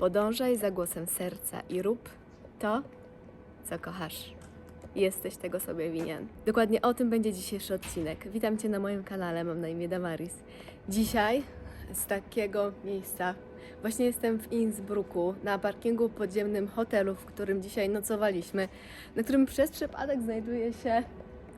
Podążaj za głosem serca i rób to, co kochasz. Jesteś tego sobie winien. Dokładnie o tym będzie dzisiejszy odcinek. Witam Cię na moim kanale, mam na imię Damaris. Dzisiaj z takiego miejsca. Właśnie jestem w Innsbrucku, na parkingu podziemnym hotelu, w którym dzisiaj nocowaliśmy, na którym przez przypadek znajduje się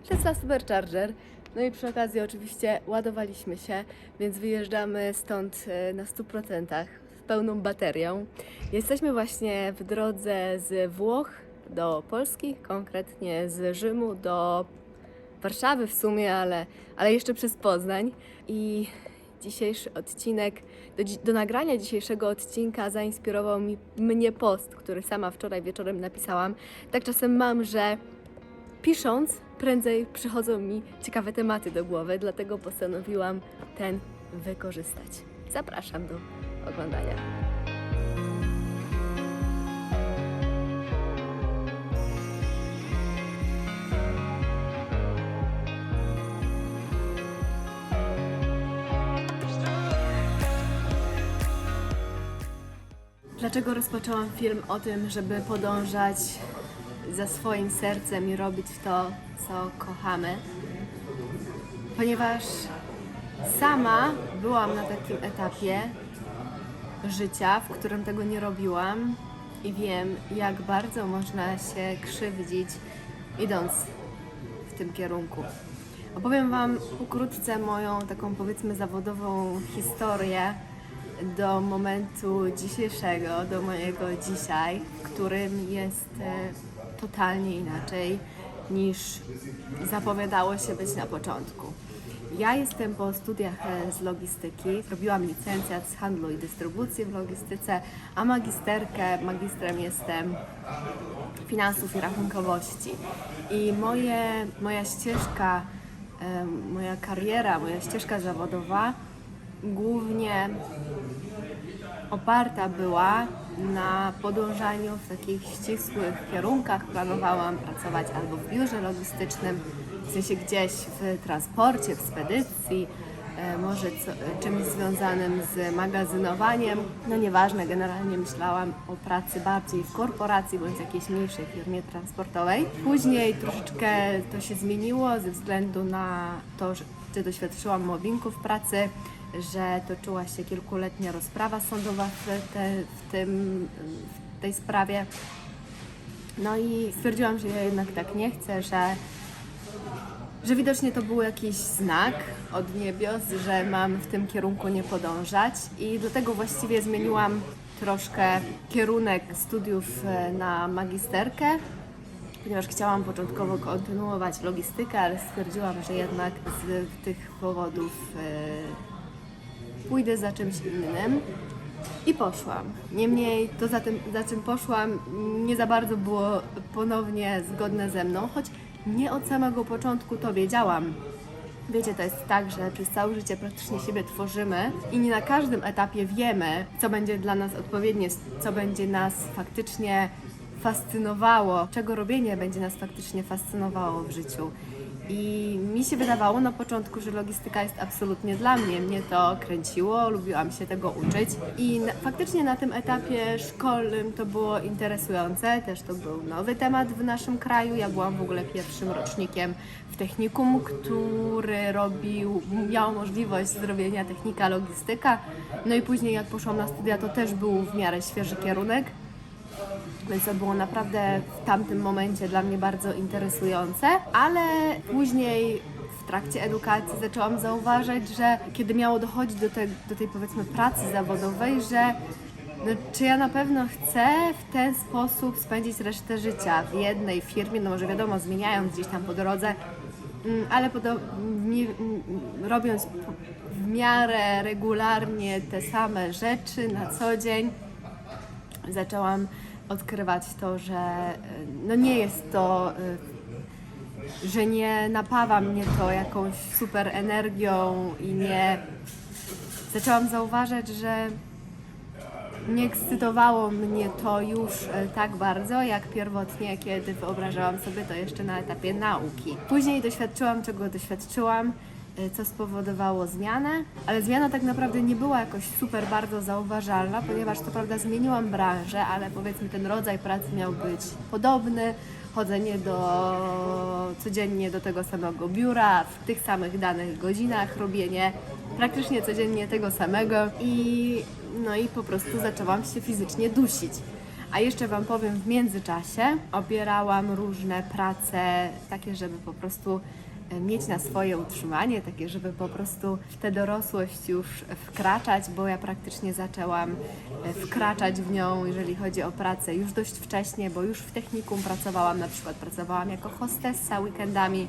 Tesla Supercharger. No i przy okazji oczywiście ładowaliśmy się, więc wyjeżdżamy stąd e, na 100% z pełną baterią. Jesteśmy właśnie w drodze z Włoch do Polski, konkretnie z Rzymu do Warszawy w sumie, ale, ale jeszcze przez Poznań. I dzisiejszy odcinek, do, do nagrania dzisiejszego odcinka zainspirował mi, mnie post, który sama wczoraj wieczorem napisałam. Tak czasem mam, że pisząc, prędzej przychodzą mi ciekawe tematy do głowy, dlatego postanowiłam ten wykorzystać. Zapraszam do oglądania. Dlaczego rozpoczęłam film o tym, żeby podążać za swoim sercem i robić to, co kochamy? Ponieważ sama byłam na takim etapie życia, w którym tego nie robiłam i wiem, jak bardzo można się krzywdzić, idąc w tym kierunku. Opowiem Wam pokrótce moją taką powiedzmy zawodową historię do momentu dzisiejszego, do mojego dzisiaj, w którym jest e, totalnie inaczej niż zapowiadało się być na początku. Ja jestem po studiach e, z logistyki, zrobiłam licencjat z handlu i dystrybucji w logistyce, a magisterkę, magistrem jestem finansów i rachunkowości. I moje, moja ścieżka, em, moja kariera, moja ścieżka zawodowa głównie oparta była na podążaniu w takich ścisłych kierunkach. Planowałam pracować albo w biurze logistycznym, w sensie gdzieś w transporcie, w spedycji, e, może co, czymś związanym z magazynowaniem. No nieważne, generalnie myślałam o pracy bardziej w korporacji bądź jakiejś mniejszej firmie transportowej. Później troszeczkę to się zmieniło ze względu na to, że doświadczyłam mobbingu w pracy, że toczyła się kilkuletnia rozprawa sądowa w, te, w, tym, w tej sprawie. No i stwierdziłam, że ja jednak tak nie chcę, że, że widocznie to był jakiś znak od niebios, że mam w tym kierunku nie podążać i do tego właściwie zmieniłam troszkę kierunek studiów e, na magisterkę, ponieważ chciałam początkowo kontynuować logistykę, ale stwierdziłam, że jednak z tych powodów e, pójdę za czymś innym. I poszłam. Niemniej to za, tym, za czym poszłam nie za bardzo było ponownie zgodne ze mną, choć nie od samego początku to wiedziałam. Wiecie, to jest tak, że przez całe życie praktycznie siebie tworzymy i nie na każdym etapie wiemy, co będzie dla nas odpowiednie, co będzie nas faktycznie fascynowało, czego robienie będzie nas faktycznie fascynowało w życiu. I mi się wydawało na początku, że logistyka jest absolutnie dla mnie. Mnie to kręciło, lubiłam się tego uczyć. I na, faktycznie na tym etapie szkolnym to było interesujące. Też to był nowy temat w naszym kraju. Ja byłam w ogóle pierwszym rocznikiem w technikum, który robił, miał możliwość zrobienia technika logistyka. No i później jak poszłam na studia, to też był w miarę świeży kierunek. Więc to było naprawdę w tamtym momencie dla mnie bardzo interesujące, ale później w trakcie edukacji zaczęłam zauważać, że kiedy miało dochodzić do, te, do tej powiedzmy pracy zawodowej, że no, czy ja na pewno chcę w ten sposób spędzić resztę życia w jednej firmie, no może wiadomo, zmieniając gdzieś tam po drodze, mm, ale mm, robiąc w miarę regularnie te same rzeczy na co dzień, zaczęłam odkrywać to, że e, no nie jest to, e, że nie napawa mnie to jakąś super energią i nie. Zaczęłam zauważać, że nie ekscytowało mnie to już e, tak bardzo, jak pierwotnie, kiedy wyobrażałam sobie to jeszcze na etapie nauki. Później doświadczyłam, czego doświadczyłam y, co spowodowało zmianę, ale zmiana tak naprawdę nie była jakoś super bardzo zauważalna, ponieważ co prawda zmieniłam branżę, ale powiedzmy ten rodzaj pracy miał być podobny, chodzenie do, codziennie do tego samego biura, w tych samych danych godzinach, robienie praktycznie codziennie tego samego i no i po prostu zaczęłam się fizycznie dusić. A jeszcze Wam powiem, w międzyczasie obierałam różne prace, takie, żeby po prostu mieć na swoje utrzymanie, takie, żeby po prostu w tę dorosłość już wkraczać, bo ja praktycznie zaczęłam e, wkraczać w nią, jeżeli chodzi o pracę, już dość wcześnie, bo już w technikum pracowałam, na przykład pracowałam jako hostessa weekendami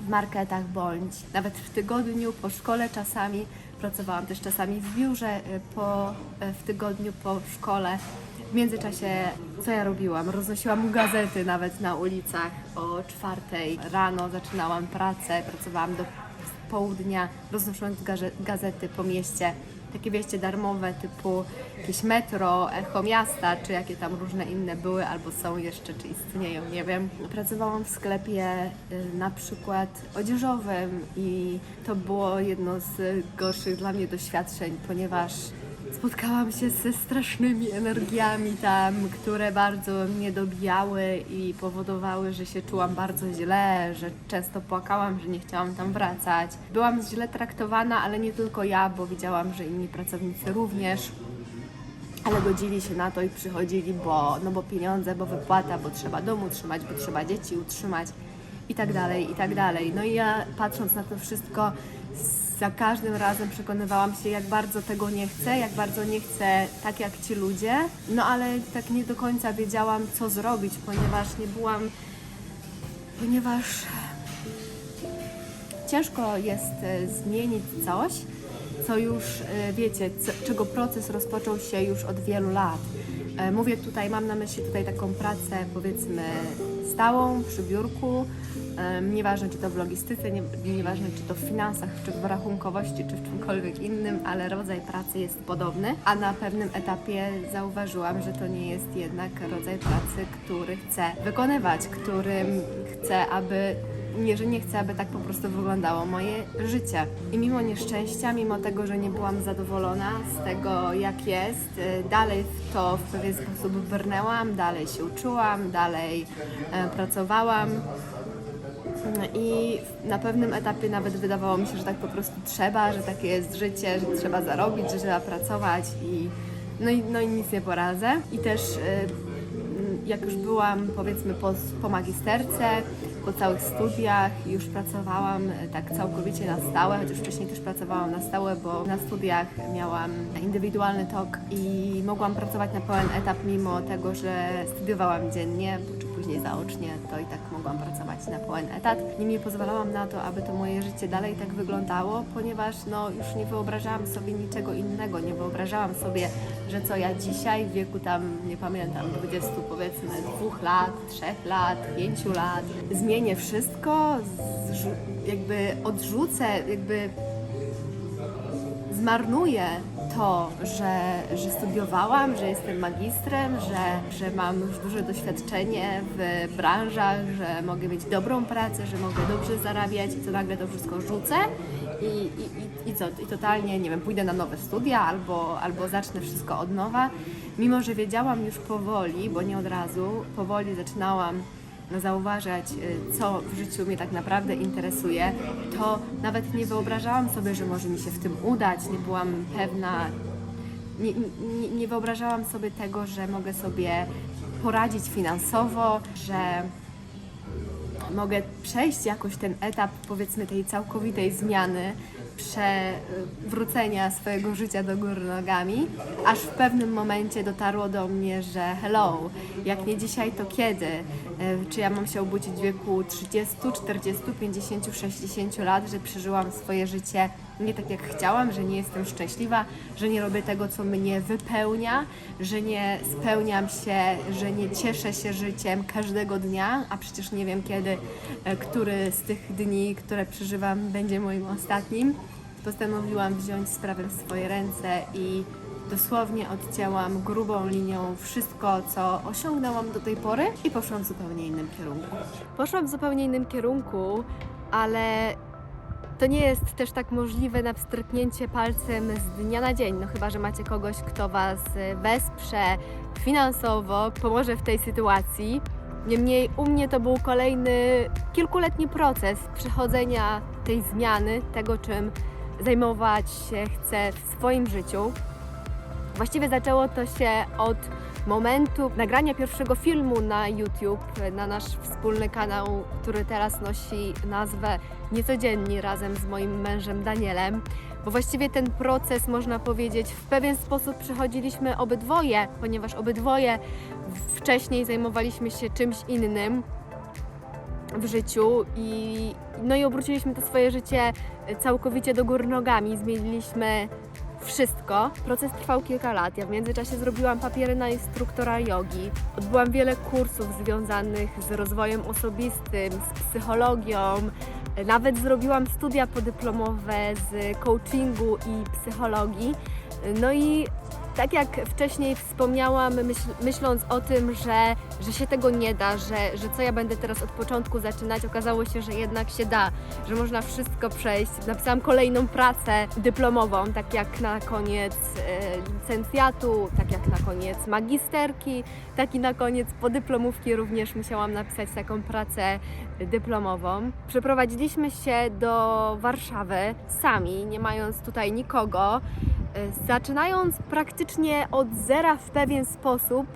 w marketach bądź nawet w tygodniu po szkole czasami. Pracowałam też czasami w biurze y, po, y, w tygodniu po szkole. W międzyczasie co ja robiłam? Roznosiłam gazety nawet na ulicach o czwartej rano, zaczynałam pracę, pracowałam do południa, roznosząc gaze- gazety po mieście. Takie wieście darmowe typu jakieś metro, echo miasta, czy jakie tam różne inne były, albo są jeszcze, czy istnieją, nie wiem. Pracowałam w sklepie y, na przykład odzieżowym i to było jedno z gorszych dla mnie doświadczeń, ponieważ spotkałam się ze strasznymi energiami tam, które bardzo mnie dobijały i powodowały, że się czułam bardzo źle, że często płakałam, że nie chciałam tam wracać. Byłam źle traktowana, ale nie tylko ja, bo widziałam, że inni pracownicy również. Ale godzili się na to i przychodzili, bo, no bo pieniądze, bo wypłata, bo trzeba dom utrzymać, bo trzeba dzieci utrzymać i tak dalej, i tak dalej. No i ja patrząc na to wszystko, za każdym razem przekonywałam się, jak bardzo tego nie chcę, jak bardzo nie chcę tak jak ci ludzie. No ale tak nie do końca wiedziałam, co zrobić, ponieważ nie byłam, ponieważ ciężko jest e, zmienić coś, co już e, wiecie, czego proces rozpoczął się już od wielu lat. E, Mówię tutaj, mam na myśli tutaj taką pracę powiedzmy stałą przy biurku, nieważne czy to w logistyce, nie, nieważne czy to w finansach, czy w rachunkowości, czy w czymkolwiek innym, ale rodzaj pracy jest podobny, a na pewnym etapie zauważyłam, że to nie jest jednak rodzaj pracy, który chcę wykonywać, którym chcę, aby nie, że nie chcę, aby tak po prostu wyglądało moje życie. I mimo nieszczęścia, mimo tego, że nie byłam zadowolona z tego, jak jest, y, dalej w to w pewien sposób brnęłam, dalej się uczyłam, dalej e, pracowałam. I na pewnym etapie nawet wydawało mi się, że tak po prostu trzeba, że takie jest życie, że trzeba zarobić, że trzeba pracować i no i, no i nic nie poradzę. I też y, jak już byłam powiedzmy po, po magisterce, po całych studiach, już pracowałam e, tak całkowicie na stałe, chociaż wcześniej też pracowałam na stałe, bo na studiach miałam indywidualny tok i mogłam pracować na pełen etap mimo tego, że studiowałam dziennie, później zaocznie, to i tak mogłam pracować na pełen etat. Niemniej pozwalałam na to, aby to moje życie dalej tak wyglądało, ponieważ no, już nie wyobrażałam sobie niczego innego, nie wyobrażałam sobie, że co ja dzisiaj w wieku tam, nie pamiętam, 20 powiedzmy, dwóch lat, trzech lat, pięciu lat, zmienię wszystko, jakby odrzucę, jakby zmarnuję to, że, że studiowałam, że jestem magistrem, że, że mam już duże doświadczenie w branżach, że mogę mieć dobrą pracę, że mogę dobrze zarabiać i co nagle to wszystko rzucę i, i, i, i co, i totalnie, nie wiem, pójdę na nowe studia albo, albo zacznę wszystko od nowa. Mimo, że wiedziałam już powoli, bo nie od razu, powoli zaczynałam zauważać, y, co w życiu mnie tak naprawdę interesuje, to nawet nie wyobrażałam sobie, że może mi się w tym udać, nie byłam pewna, nie, nie, nie wyobrażałam sobie tego, że mogę sobie poradzić finansowo, że mogę przejść jakoś ten etap, powiedzmy, tej całkowitej zmiany, przewrócenia swojego życia do góry nogami, aż w pewnym momencie dotarło do mnie, że hello, jak nie dzisiaj, to kiedy? E, Czy ja mam się obudzić w wieku 30, 40, 50, 60 lat, że przeżyłam swoje życie nie tak jak chciałam, że nie jestem szczęśliwa, że nie robię tego, co mnie wypełnia, że nie spełniam się, że nie cieszę się życiem każdego dnia, a przecież nie wiem kiedy, e, który z tych dni, które przeżywam, będzie moim ostatnim. Postanowiłam wziąć sprawę w swoje ręce i dosłownie odcięłam grubą linią wszystko, co osiągnęłam do tej pory i poszłam w zupełnie innym kierunku. Poszłam w zupełnie innym kierunku, ale to nie jest też tak możliwe na wstrzyknięcie palcem z dnia na dzień, no chyba, że macie kogoś, kto Was wesprze finansowo, pomoże w tej sytuacji. Niemniej u mnie to był kolejny kilkuletni proces przechodzenia tej zmiany, tego czym zajmować się chcę w swoim życiu. Właściwie zaczęło to się od momentu nagrania pierwszego filmu na YouTube, na nasz wspólny kanał, który teraz nosi nazwę Niecodzienni razem z moim mężem Danielem. Bo właściwie ten proces, można powiedzieć, w pewien sposób przechodziliśmy obydwoje, ponieważ obydwoje wcześniej zajmowaliśmy się czymś innym w życiu i no i obróciliśmy to swoje życie całkowicie do góry nogami, zmieniliśmy wszystko. Proces trwał kilka lat. Ja w międzyczasie zrobiłam papiery na instruktora jogi. Odbyłam wiele kursów związanych z rozwojem osobistym, z psychologią. Nawet zrobiłam studia podyplomowe z coachingu i psychologii. No i tak jak wcześniej wspomniałam, myśl, myśląc o tym, że, że się tego nie da, że, że co ja będę teraz od początku zaczynać, okazało się, że jednak się da, że można wszystko przejść. Napisałam kolejną pracę dyplomową, tak jak na koniec e, licencjatu, tak jak na koniec magisterki, tak i na koniec podyplomówki również musiałam napisać taką pracę dyplomową. Przeprowadziliśmy się do Warszawy sami, nie mając tutaj nikogo. E, Zaczynając praktycznie od zera w pewien sposób,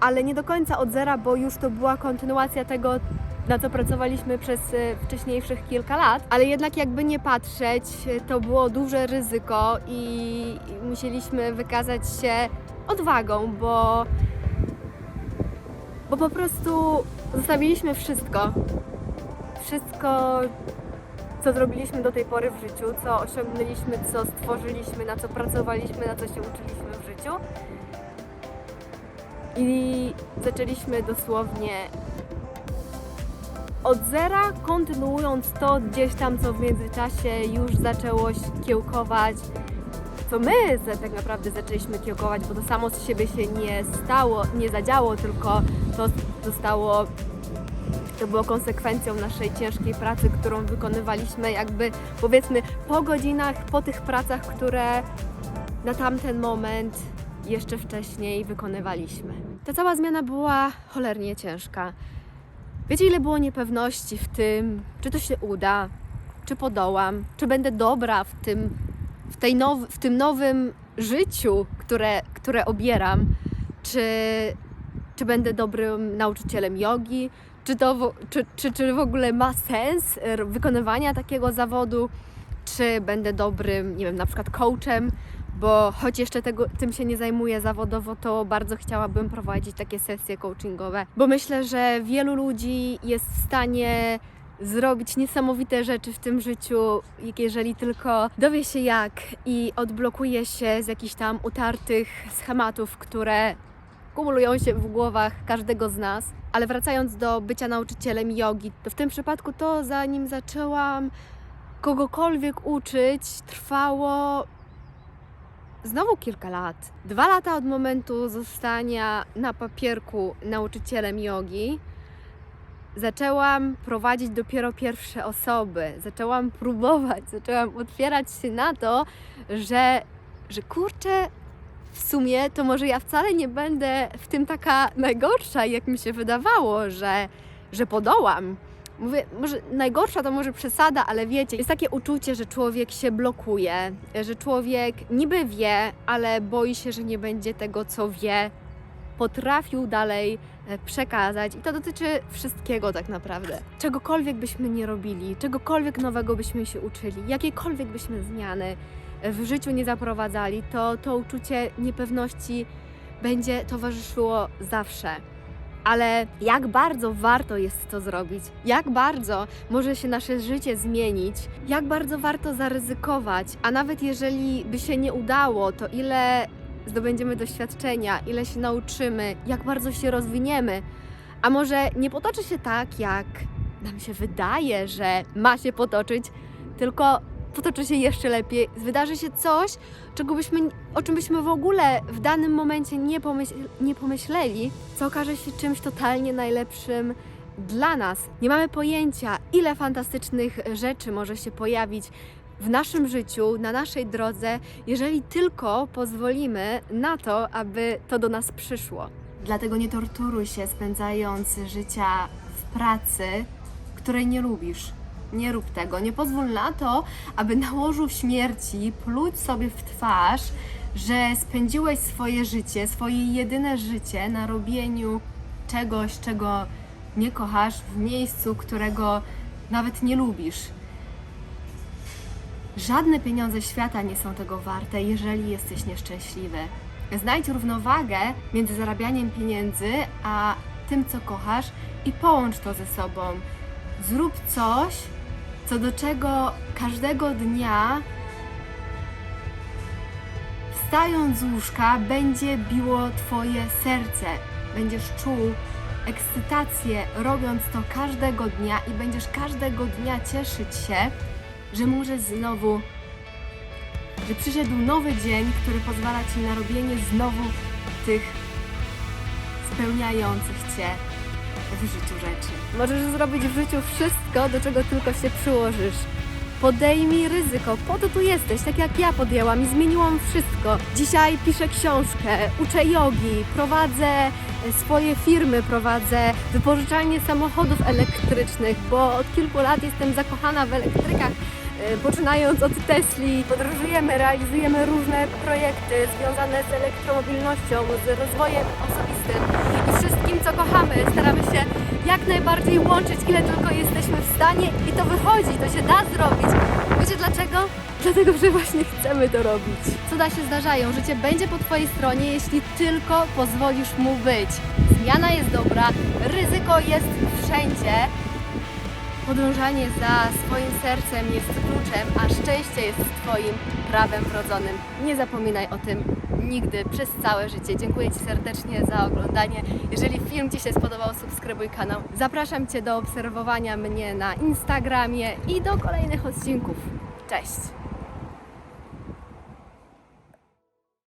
ale nie do końca od zera, bo już to była kontynuacja tego, na co pracowaliśmy przez e, wcześniejszych kilka lat, ale jednak jakby nie patrzeć, e, to było duże ryzyko i musieliśmy wykazać się odwagą, bo, bo po prostu zostawiliśmy wszystko. Wszystko, co zrobiliśmy do tej pory w życiu, co osiągnęliśmy, co stworzyliśmy, na co pracowaliśmy, na co się uczyliśmy w życiu. I zaczęliśmy dosłownie od zera, kontynuując to gdzieś tam, co w międzyczasie już zaczęło kiełkować, co my tak naprawdę zaczęliśmy kiełkować, bo to samo z siebie się nie stało, nie zadziało, tylko to zostało to było konsekwencją naszej ciężkiej pracy, którą wykonywaliśmy jakby powiedzmy po godzinach, po tych pracach, które na tamten moment jeszcze wcześniej wykonywaliśmy. Ta cała zmiana była cholernie ciężka. Wiecie, ile było niepewności w tym, czy to się uda, czy podołam, czy będę dobra w tym, w tej now, w tym nowym życiu, które, które obieram, czy, czy będę dobrym nauczycielem jogi, czy, to, czy, czy, czy w ogóle ma sens e, wykonywania takiego zawodu, czy będę dobrym, nie wiem, na przykład coachem, bo choć jeszcze tego, tym się nie zajmuję zawodowo, to bardzo chciałabym prowadzić takie sesje coachingowe, bo myślę, że wielu ludzi jest w stanie zrobić niesamowite rzeczy w tym życiu, jeżeli tylko dowie się jak i odblokuje się z jakichś tam utartych schematów, które kumulują się w głowach każdego z nas. Ale wracając do bycia nauczycielem jogi, to w tym przypadku to zanim zaczęłam kogokolwiek uczyć, trwało znowu kilka lat. Dwa lata od momentu zostania na papierku nauczycielem jogi. Zaczęłam prowadzić dopiero pierwsze osoby, zaczęłam próbować, zaczęłam otwierać się na to, że, że kurczę, w sumie to może ja wcale nie będę w tym taka najgorsza, jak mi się wydawało, że, że podołam. Mówię, może najgorsza to może przesada, ale wiecie, jest takie uczucie, że człowiek się blokuje, że człowiek niby wie, ale boi się, że nie będzie tego, co wie, potrafił dalej e, przekazać. I to dotyczy wszystkiego tak naprawdę. Czegokolwiek byśmy nie robili, czegokolwiek nowego byśmy się uczyli, jakiekolwiek byśmy zmiany w życiu nie zaprowadzali, to to uczucie niepewności będzie towarzyszyło zawsze. Ale jak bardzo warto jest to zrobić, jak bardzo może się nasze życie zmienić, jak bardzo warto zaryzykować, a nawet jeżeli by się nie udało, to ile zdobędziemy doświadczenia, ile się nauczymy, jak bardzo się rozwiniemy. A może nie potoczy się tak, jak nam się wydaje, że ma się potoczyć, tylko potoczy się jeszcze lepiej. Wydarzy się coś, czego byśmy, o czym byśmy w ogóle w danym momencie nie, pomyśl, nie pomyśleli, co okaże się czymś totalnie najlepszym dla nas. Nie mamy pojęcia, ile fantastycznych rzeczy może się pojawić w naszym życiu, na naszej drodze, jeżeli tylko pozwolimy na to, aby to do nas przyszło. Dlatego nie torturuj się spędzając życia w pracy, której nie lubisz. Nie rób tego. Nie pozwól na to, aby na łożu śmierci pluć sobie w twarz, że spędziłeś swoje życie, swoje jedyne życie na robieniu czegoś, czego nie kochasz, w miejscu, którego nawet nie lubisz. Żadne pieniądze świata nie są tego warte, jeżeli jesteś nieszczęśliwy. Znajdź równowagę między zarabianiem pieniędzy a tym, co kochasz, i połącz to ze sobą. Zrób coś, co do czego każdego dnia, wstając z łóżka, będzie biło Twoje serce. Będziesz czuł ekscytację, robiąc to każdego dnia, i będziesz każdego dnia cieszyć się, że możesz znowu, że przyszedł nowy dzień, który pozwala Ci na robienie znowu tych spełniających Cię w życiu rzeczy. Możesz zrobić w życiu wszystko, do czego tylko się przyłożysz. Podejmij ryzyko, po to tu jesteś, tak jak ja podjęłam i zmieniłam wszystko. Dzisiaj piszę książkę, uczę jogi, prowadzę e, swoje firmy, prowadzę wypożyczalnię samochodów elektrycznych, bo od kilku lat jestem zakochana w elektrykach. e, Poczynając od Tesli, podróżujemy, realizujemy różne projekty związane z elektromobilnością, z rozwojem osobistym i co kochamy. Staramy się jak najbardziej łączyć, ile tylko jesteśmy w stanie i to wychodzi, to się da zrobić. Wiecie dlaczego? Dlatego, że właśnie chcemy to robić. Cuda się zdarzają, życie będzie po Twojej stronie, jeśli tylko pozwolisz mu być. Zmiana jest dobra, ryzyko jest wszędzie. Podążanie za swoim sercem jest kluczem, a szczęście jest Twoim prawem wrodzonym. Nie zapominaj o tym nigdy, przez całe życie. Dziękuję Ci serdecznie za oglądanie. Jeżeli film Ci się spodobał, subskrybuj kanał. Zapraszam Cię do obserwowania mnie na Instagramie i do kolejnych odcinków. Cześć!